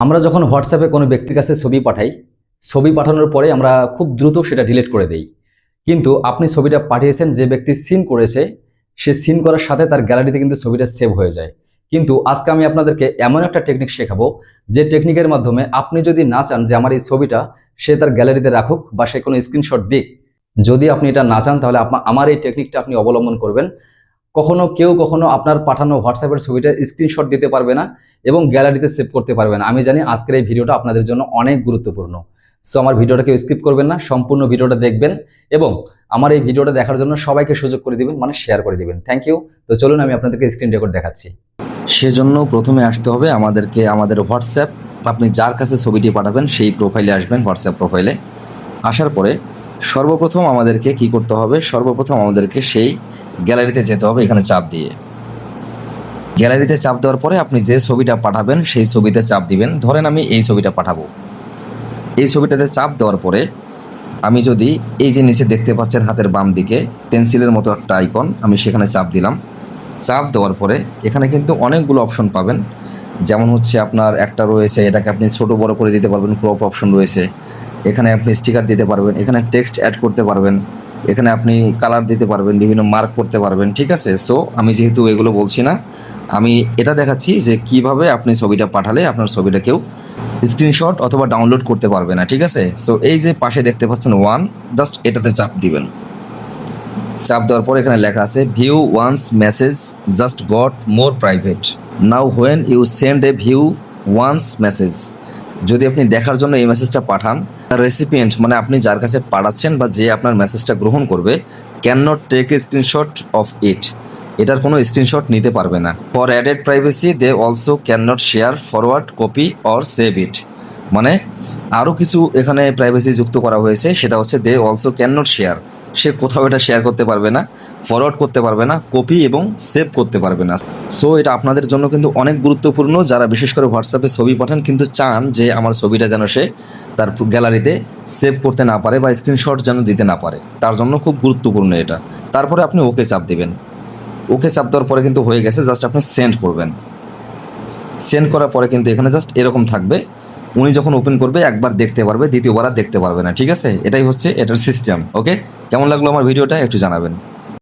আমরা যখন হোয়াটসঅ্যাপে কোনো ব্যক্তির কাছে ছবি পাঠাই, ছবি পাঠানোর পরে আমরা খুব দ্রুত সেটা ডিলিট করে দেই। কিন্তু আপনি ছবিটা পাঠিয়েছেন, যে ব্যক্তি সিন করেছে, সে সিন করার সাথে তার গ্যালারিতে কিন্তু ছবিটা সেভ হয়ে যায়। কিন্তু আজকে আমি আপনাদেরকে এমন একটা টেকনিক শেখাবো, যে টেকনিকের মাধ্যমে আপনি যদি না চান যে আমার এই ছবিটা সে তার গ্যালারিতে রাখুক বা সে কোনো স্ক্রিনশট দিক, যদি আপনি এটা না চান তাহলে আমার এই টেকনিকটা আপনি অবলম্বন করবেন। কখনো কেউ কখনো আপনার পাঠানো হোয়াটসঅ্যাপের ছবিটা স্ক্রিনশট দিতে পারবে না এবং গ্যালারিতে সেভ করতে পারবে না। আমি জানি আজকের এই ভিডিওটা আপনাদের জন্য অনেক গুরুত্বপূর্ণ। সো আমার ভিডিওটা কেউ স্কিপ করবেন না, সম্পূর্ণ ভিডিওটা দেখবেন এবং আমার এই ভিডিওটা দেখার জন্য সবাইকে সুযোগ করে দিবেন মানে শেয়ার করে দিবেন। থ্যাংক ইউ তো চলুন, আমি আপনাদেরকে স্ক্রিন রেকর্ড দেখাচ্ছি। সেজন্য প্রথমে আসতে হবে আমাদেরকে, আমাদের হোয়াটসঅ্যাপ আপনি যার কাছে ছবিটি পাঠাবেন, সেই প্রোফাইলে আসবেন হোয়াটসঅ্যাপ প্রোফাইলে আসার পরে সর্বপ্রথম আমাদেরকে কি করতে হবে? সর্বপ্রথম আমাদেরকে সেই গ্যালারিতে যেতে হবে, এখানে চাপ দিয়ে। গ্যালারিতে চাপ দেওয়ার পরে আপনি যে ছবিটা পাঠাবেন, সেই ছবিতে চাপ দিবেন। ধরেন আমি এই ছবিটা পাঠাবো। এই ছবিটাতে চাপ দেওয়ার পরে আমি যদি এই যে নিচে দেখতে পাচ্ছেন হাতের বাম দিকে পেন্সিলের মতো একটা আইকন, আমি সেখানে চাপ দিলাম। চাপ দেওয়ার পরে এখানে কিন্তু অনেকগুলো অপশন পাবেন। যেমন হচ্ছে আপনার একটা রয়েছে, এটাকে আপনি ছোট বড় করে দিতে পারবেন ক্রপ অপশন রয়েছে। এখানে আপনি স্টিকার দিতে পারবেন, এখানে টেক্সট অ্যাড করতে পারবেন। এখানে আপনি কালার দিতে পারবেন, বিভিন্ন মার্ক করতে পারবেন, ঠিক আছে? সো আমি যেহেতু এগুলো বলছি না, আমি এটা দেখাচ্ছি যে কীভাবে আপনি ছবিটা পাঠালে আপনার ছবিটা কেউ স্ক্রিনশট অথবা ডাউনলোড করতে পারবে না, ঠিক আছে? সো এই যে পাশে দেখতে পাচ্ছেন ওয়ান জাস্ট এটাতে চাপ দিবেন। চাপ দেওয়ার পর এখানে লেখা আছে view once message just got more private now when you send a view once message যদি আপনি দেখার জন্য এই মেসেজটা পাঠান, তার রেসিপিয়েন্ট মানে আপনি যার কাছে পাঠাচ্ছেন বা যে আপনার মেসেজটা গ্রহণ করবে can not take a screenshot of it এটার কোনো স্ক্রিনশট নিতে পারবে না। For added privacy they also can not share forward copy or save it মানে আরও কিছু এখানে প্রাইভেসি যুক্ত করা হয়েছে, সেটা হচ্ছে they also can not share সে কোথাও এটা শেয়ার করতে পারবে না ফরওয়ার্ড করতে পারবে না কপি এবং সেভ করতে পারবে না। সো এটা আপনাদের জন্য কিন্তু অনেক গুরুত্বপূর্ণ। যারা বিশেষ করে হোয়াটসঅ্যাপে ছবি পাঠান কিন্তু চান যে আমার ছবিটা যেন সে তার গ্যালারিতে সেভ করতে না পারে বা স্ক্রিনশট যেন দিতে না পারে। তার জন্য খুব গুরুত্বপূর্ণ এটা। তারপরে আপনি ওকে চাপ দিবেন। ওকে চাপ দেওয়ার পরে কিন্তু হয়ে গেছে জাস্ট আপনি সেন্ড করবেন। সেন্ড করার পরে কিন্তু এখানে জাস্ট এরকম থাকবে। উনি যখন ওপেন করবে, একবার দেখতে পারবে, দ্বিতীয়বার আর দেখতে পারবে না, ঠিক আছে? এটাই হচ্ছে এটার সিস্টেম ওকে কেমন লাগল আমার ভিডিওটা একটু জানাবেন।